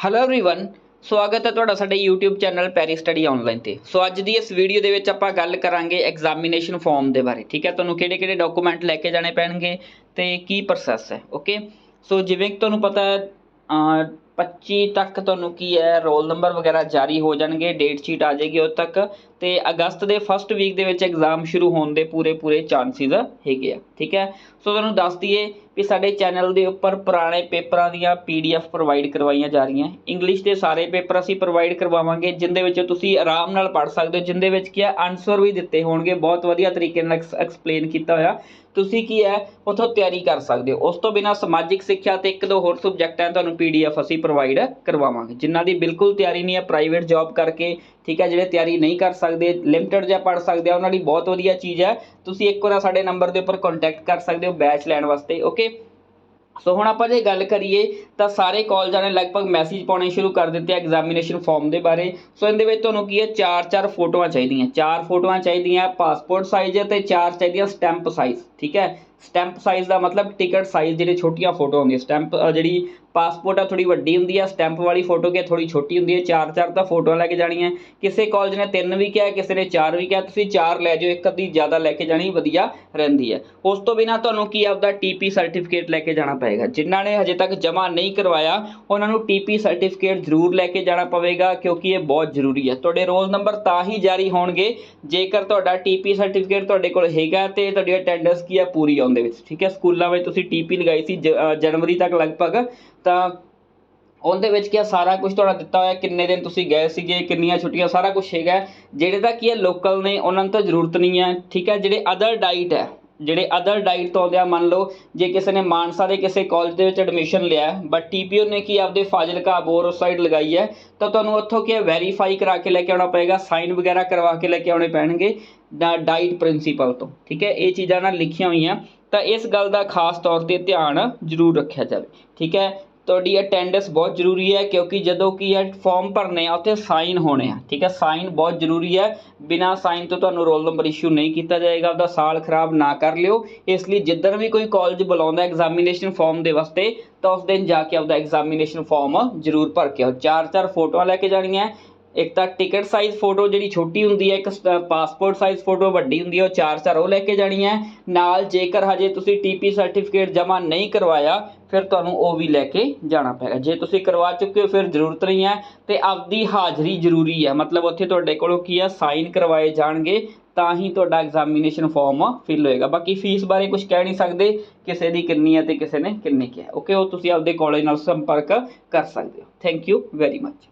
Hello everyone ਸਵਾਗਤ ਹੈ ਤੁਹਾਡਾ ਸਾਡੇ YouTube channel Perry study online ਤੇ ਸੋ ਅੱਜ ਦੀ ਇਸ ਵੀਡੀਓ ਦੇ ਵਿੱਚ ਆਪਾਂ ਗੱਲ ਕਰਾਂਗੇ ਐਗਜ਼ਾਮੀਨੇਸ਼ਨ ਫਾਰਮ ਦੇ ਬਾਰੇ ਠੀਕ ਹੈ ਤੁਹਾਨੂੰ ਕਿਹੜੇ ਕਿਹੜੇ ਡਾਕੂਮੈਂਟ ਲੈ ਕੇ ਜਾਣੇ ਪੈਣਗੇ ਤੇ ਕੀ ਪ੍ਰੋਸੈਸ ਹੈ ਓਕੇ ਸੋ ਜਿਵੇਂ ਕਿ ਤੁਹਾਨੂੰ ਪਤਾ ਹੈ ਅਹ 25 ਤੱਕ ਤੁਹਾਨੂੰ ਕੀ ਹੈ ਰੋਲ ਨੰਬਰ ਵਗੈਰਾ ਜਾਰੀ ਹੋ ਜਾਣਗੇ ਡੇਟ ਸ਼ੀਟ ਆ ਜਾਏਗੀ ਉਦੋਂ ਤੱਕ ਤੇ ਅਗਸਤ ਦੇ ਫਸਟ ਵੀਕ ਦੇ ਵਿੱਚ ਐਗਜ਼ਾਮ ਸ਼ੁਰੂ ਹੋਣ ਦੇ ਪੂਰੇ ਪੂਰੇ ਚਾਂਸਿਸ ਹੈਗੇ ਆ ਠੀਕ ਹੈ ਸੋ ਤੁਹਾਨੂੰ ਦੱਸ ਦਈਏ ਵੀ ਸਾਡੇ ਚੈਨਲ ਦੇ ਉੱਪਰ ਪੁਰਾਣੇ ਪੇਪਰਾਂ ਦੀਆਂ ਪੀਡੀਐਫ ਪ੍ਰੋਵਾਈਡ ਕਰਵਾਈਆਂ ਜਾ ਰਹੀਆਂ। ਇੰਗਲਿਸ਼ ਦੇ ਸਾਰੇ ਪੇਪਰ ਅਸੀਂ ਪ੍ਰੋਵਾਈਡ ਕਰਵਾਵਾਂਗੇ, ਜਿੰਦੇ ਵਿੱਚ ਤੁਸੀਂ ਆਰਾਮ ਨਾਲ ਪੜ੍ਹ ਸਕਦੇ ਹੋ, ਜਿੰਦੇ ਵਿੱਚ ਕੀ ਹੈ ਆਨਸਰ ਵੀ ਦਿੱਤੇ ਹੋਣਗੇ। ਬਹੁਤ ਵਧੀਆ ਤਰੀਕੇ ਨਾਲ ਐਕਸਪਲੇਨ ਕੀਤਾ ਹੋਇਆ। ਤੁਸੀਂ ਕੀ ਹੈ, ਉਥੋਂ ਤਿਆਰੀ ਕਰ ਸਕਦੇ ਹੋ। ਉਸ ਤੋਂ ਬਿਨਾ ਸਮਾਜਿਕ ਸਿੱਖਿਆ ਤੇ ਇੱਕ ਦੋ ਹੋਰ ਸਬਜੈਕਟ ਹੈ, ਤੁਹਾਨੂੰ ਪੀਡੀਐਫ ਅਸੀਂ ਪ੍ਰੋਵਾਈਡ ਕਰਵਾਵਾਂਗੇ। ਜਿਨ੍ਹਾਂ ਦੀ ਬਿਲਕੁਲ ਤਿਆਰੀ ਨਹੀਂ ਹੈ ਪ੍ਰਾਈਵੇਟ ਜੌਬ ਕਰਕੇ ਠੀਕ ਹੈ, ਜਿਹੜੇ ਤਿਆਰੀ ਨਹੀਂ ਕਰ ਸਕਦੇ ਲਿਮਟਿਡ ਜਾਂ ਪੜ੍ਹ ਸਕਦੇ ਆ, ਉਹਨਾਂ ਲਈ ਬਹੁਤ ਵਧੀਆ ਚੀਜ਼ ਹੈ। ਤੁਸੀਂ ਇੱਕ ਵਾਰ ਸਾਡੇ ਨੰਬਰ ਦੇ ਉੱਪਰ ਕੰਟੈਕਟ ਕਰ ਸਕਦੇ ਹੋ ਬੈਚ ਲੈਣ ਵਾਸਤੇ ਓਕੇ ਸੋ ਹੁਣ ਆਪਾਂ ਜੇ ਗੱਲ ਕਰੀਏ, ਤਾਂ ਸਾਰੇ ਕਾਲਜਾਂ ਨੇ ਲਗਭਗ ਮੈਸੇਜ ਪਾਉਣੇ ਸ਼ੁਰੂ ਕਰ ਦਿੱਤੇ ਐਗਜ਼ਾਮੀਨੇਸ਼ਨ ਫਾਰਮ ਦੇ ਬਾਰੇ। ਸੋ ਇਹਦੇ ਵਿੱਚ ਤੁਹਾਨੂੰ ਕੀ ਹੈ, ਚਾਰ ਚਾਰ ਫੋਟੋਆਂ ਚਾਹੀਦੀਆਂ, ਚਾਰ ਫੋਟੋਆਂ ਚਾਹੀਦੀਆਂ ਪਾਸਪੋਰਟ ਸਾਈਜ਼ ਤੇ ਚਾਰ ਚਾਹੀਦੀਆਂ ਸਟੈਂਪ ਸਾਈਜ਼ ਠੀਕ ਹੈ? ਸਟੈਂਪ ਸਾਈਜ਼ ਦਾ ਮਤਲਬ ਟਿਕਟ ਸਾਈਜ਼ ਜਿਹੜੇ ਛੋਟੀਆਂ ਫੋਟੋ ਹੁੰਦੀਆਂ ਸਟੈਂਪ ਜਿਹੜੀ ਪਾਸਪੋਰਟ ਆ ਥੋੜੀ ਵੱਡੀ ਹੁੰਦੀ ਆ ਸਟੈਂਪ ਵਾਲੀ ਫੋਟੋ ਕੀ ਥੋੜੀ ਛੋਟੀ ਹੁੰਦੀ ਹੈ ਚਾਰ ਚਾਰ ਤਾਂ ਫੋਟੋਆਂ ਲੈ ਕੇ ਜਾਣੀਆਂ। ਕਿਸੇ ਕਾਲਜ ਨੇ ਤਿੰਨ ਵੀ ਕਿਹਾ, ਕਿਸੇ ਨੇ ਚਾਰ ਵੀ ਕਿਹਾ, ਤੁਸੀਂ ਚਾਰ ਲੈ ਜਾਓ, ਇੱਕ ਅੱਧੀ ਜ਼ਿਆਦਾ ਲੈ ਕੇ ਜਾਣੀ ਵਧੀਆ ਰਹਿੰਦੀ ਹੈ ਉਸ ਤੋਂ ਬਿਨਾ ਤੁਹਾਨੂੰ ਕੀ ਆਪਦਾ ਟੀਪੀ ਸਰਟੀਫਿਕੇਟ ਲੈ ਕੇ ਜਾਣਾ ਪਏਗਾ। ਜਿਨ੍ਹਾਂ ਨੇ ਹਜੇ ਤੱਕ ਜਮ੍ਹਾਂ ਨਹੀਂ ਕਰਵਾਇਆ, ਉਹਨਾਂ ਨੂੰ ਟੀਪੀ ਸਰਟੀਫਿਕੇਟ ਜ਼ਰੂਰ ਲੈ ਕੇ ਜਾਣਾ ਪਵੇਗਾ, ਕਿਉਂਕਿ ਇਹ ਬਹੁਤ ਜ਼ਰੂਰੀ ਹੈ ਤੁਹਾਡੇ ਰੋਲ ਨੰਬਰ ਤਾਂ ਹੀ ਜਾਰੀ ਹੋਣਗੇ, ਜੇਕਰ ਤੁਹਾਡਾ ਟੀਪੀ ਸਰਟੀਫਿਕੇਟ ਤੁਹਾਡੇ ਕੋਲ ਹੈਗਾ ਤੇ ਤੁਹਾਡੀ ਅਟੈਂਡੈਂਸ ਕੀ ਹੈ ਪੂਰੀ ਆਉਂਦੇ ਵਿੱਚ, ਠੀਕ ਹੈ? ਸਕੂਲਾਂ ਵਿੱਚ ਤੁਸੀਂ ਟੀਪੀ ਲਗਾਈ ਸੀ ਜਨਵਰੀ ਤੱਕ ਲਗਭਗ। ਤਾਂ ਉਹਦੇ ਵਿੱਚ ਕੀ ਆ? ਸਾਰਾ ਕੁਝ ਤੁਹਾਡਾ ਦਿੱਤਾ ਹੋਇਆ, ਕਿੰਨੇ ਦਿਨ ਤੁਸੀਂ ਗਏ ਸੀਗੇ, ਕਿੰਨੀਆਂ ਛੁੱਟੀਆਂ, ਸਾਰਾ ਕੁਝ ਹੈਗਾ। ਜਿਹੜੇ ਤਾਂ ਕੀ ਹੈ ਲੋਕਲ ਨੇ, ਉਹਨਾਂ ਨੂੰ ਤਾਂ ਜ਼ਰੂਰਤ ਨਹੀਂ ਹੈ ਠੀਕ ਹੈ? ਜਿਹੜੇ ਅਦਰ ਡਾਈਟ ਹੈ, ਜਿਹੜੇ ਅਦਰ ਡਾਈਟ ਤੋਂ ਆਉਂਦੇ ਆ, ਮੰਨ ਲਓ, ਜੇ ਕਿਸੇ ਨੇ ਮਾਨਸਾ ਦੇ ਕਿਸੇ ਕਾਲਜ ਦੇ ਵਿੱਚ ਐਡਮਿਸ਼ਨ ਲਿਆ ਬਟ ਟੀਪੀਓ ਨੇ ਕੀ ਆਪਦੇ ਫਾਜ਼ਿਲਕਾ ਅਬੋਰ ਸਾਈਡ ਲਗਾਈ ਹੈ, ਤਾਂ ਤੁਹਾਨੂੰ ਉੱਥੋਂ ਕੀ ਵੈਰੀਫਾਈ ਕਰਾ ਕੇ ਲੈ ਕੇ ਆਉਣਾ ਪਏਗਾ ਸਾਈਨ ਵਗੈਰਾ ਕਰਵਾ ਕੇ ਲੈ ਕੇ ਆਉਣੇ ਪੈਣਗੇ ਡਾਈਟ ਪ੍ਰਿੰਸੀਪਲ ਤੋਂ, ਠੀਕ ਹੈ? ਇਹ ਚੀਜ਼ਾਂ ਨਾਲ ਲਿਖੀਆਂ ਹੋਈਆਂ। ਤਾਂ ਇਸ ਗੱਲ ਦਾ ਖਾਸ ਤੌਰ ਤੇ ਧਿਆਨ ਜ਼ਰੂਰ ਰੱਖਿਆ ਜਾਵੇ, ਠੀਕ ਹੈ? ਤੁਹਾਡੀ ਅਟੈਂਡੈਂਸ ਬਹੁਤ ਜ਼ਰੂਰੀ ਹੈ ਕਿਉਂਕਿ ਜਦੋਂ ਕਿ ਹੈ ਫਾਰਮ ਭਰਨੇ ਆ, ਉੱਥੇ ਸਾਈਨ ਹੋਣੇ ਆ, ਠੀਕ ਹੈ? ਸਾਈਨ ਬਹੁਤ ਜ਼ਰੂਰੀ ਹੈ, ਬਿਨਾ ਸਾਈਨ ਤੋਂ ਤੁਹਾਨੂੰ ਰੋਲ ਨੰਬਰ ਇਸ਼ੂ ਨਹੀਂ ਕੀਤਾ ਜਾਏਗਾ ਉਹਦਾ ਸਾਲ ਖਰਾਬ ਨਾ ਕਰ ਲਿਓ। ਇਸ ਲਈ ਜਿੱਦਣ ਵੀ ਕੋਈ ਕਾਲਜ ਬੁਲਾਉਂਦਾ ਐਗਜ਼ਾਮੀਨੇਸ਼ਨ ਫਾਰਮ ਦੇ ਵਾਸਤੇ, ਤਾਂ ਉਸ ਦਿਨ ਜਾ ਕੇ ਆਪਦਾ ਐਗਜ਼ਾਮੀਨੇਸ਼ਨ ਫਾਰਮ ਜ਼ਰੂਰ ਭਰ ਕੇ ਆਓ। ਚਾਰ ਚਾਰ ਫੋਟੋਆਂ ਲੈ ਕੇ ਜਾਣੀਆਂ ਇੱਕ ਤਾਂ ਟਿਕਟ ਸਾਈਜ਼ ਫੋਟੋ ਜਿਹੜੀ ਛੋਟੀ ਹੁੰਦੀ ਹੈ, ਇੱਕ ਪਾਸਪੋਰਟ ਸਾਈਜ਼ ਫੋਟੋ ਵੱਡੀ ਹੁੰਦੀ ਹੈ, ਉਹ ਚਾਰ ਚਾਰ ਉਹ ਲੈ ਕੇ ਜਾਣੀ ਹੈ। ਨਾਲ ਜੇਕਰ ਹਜੇ ਤੁਸੀਂ ਟੀਪੀ ਸਰਟੀਫਿਕੇਟ ਜਮ੍ਹਾਂ ਨਹੀਂ ਕਰਵਾਇਆ, ਫਿਰ ਤੁਹਾਨੂੰ ਉਹ ਵੀ ਲੈ ਕੇ ਜਾਣਾ ਪਏਗਾ। ਜੇ ਤੁਸੀਂ ਕਰਵਾ ਚੁੱਕੇ ਹੋ, ਫਿਰ ਜ਼ਰੂਰਤ ਨਹੀਂ ਹੈ ਤੇ ਆਪਦੀ ਹਾਜ਼ਰੀ ਜ਼ਰੂਰੀ ਹੈ। ਮਤਲਬ ਉੱਥੇ ਤੁਹਾਡੇ ਕੋਲੋਂ ਕੀ ਹੈ ਸਾਈਨ ਕਰਵਾਏ ਜਾਣਗੇ, ਤਾਂ ਹੀ ਤੁਹਾਡਾ ਐਗਜ਼ਾਮੀਨੇਸ਼ਨ ਫਾਰਮ ਫਿਲ ਹੋਏਗਾ। ਬਾਕੀ ਫੀਸ ਬਾਰੇ ਕੁਝ ਕਹਿ ਨਹੀਂ ਸਕਦੇ, ਕਿਸੇ ਦੀ ਕਿੰਨੀ ਹੈ ਤੇ ਕਿਸੇ ਨੇ ਕਿੰਨੀ ਕੀ ਹੈ ਓਕੇ ਉਹ ਤੁਸੀਂ ਆਪਦੇ ਕਾਲਜ ਨਾਲ ਸੰਪਰਕ ਕਰ ਸਕਦੇ ਹੋ। Thank you very much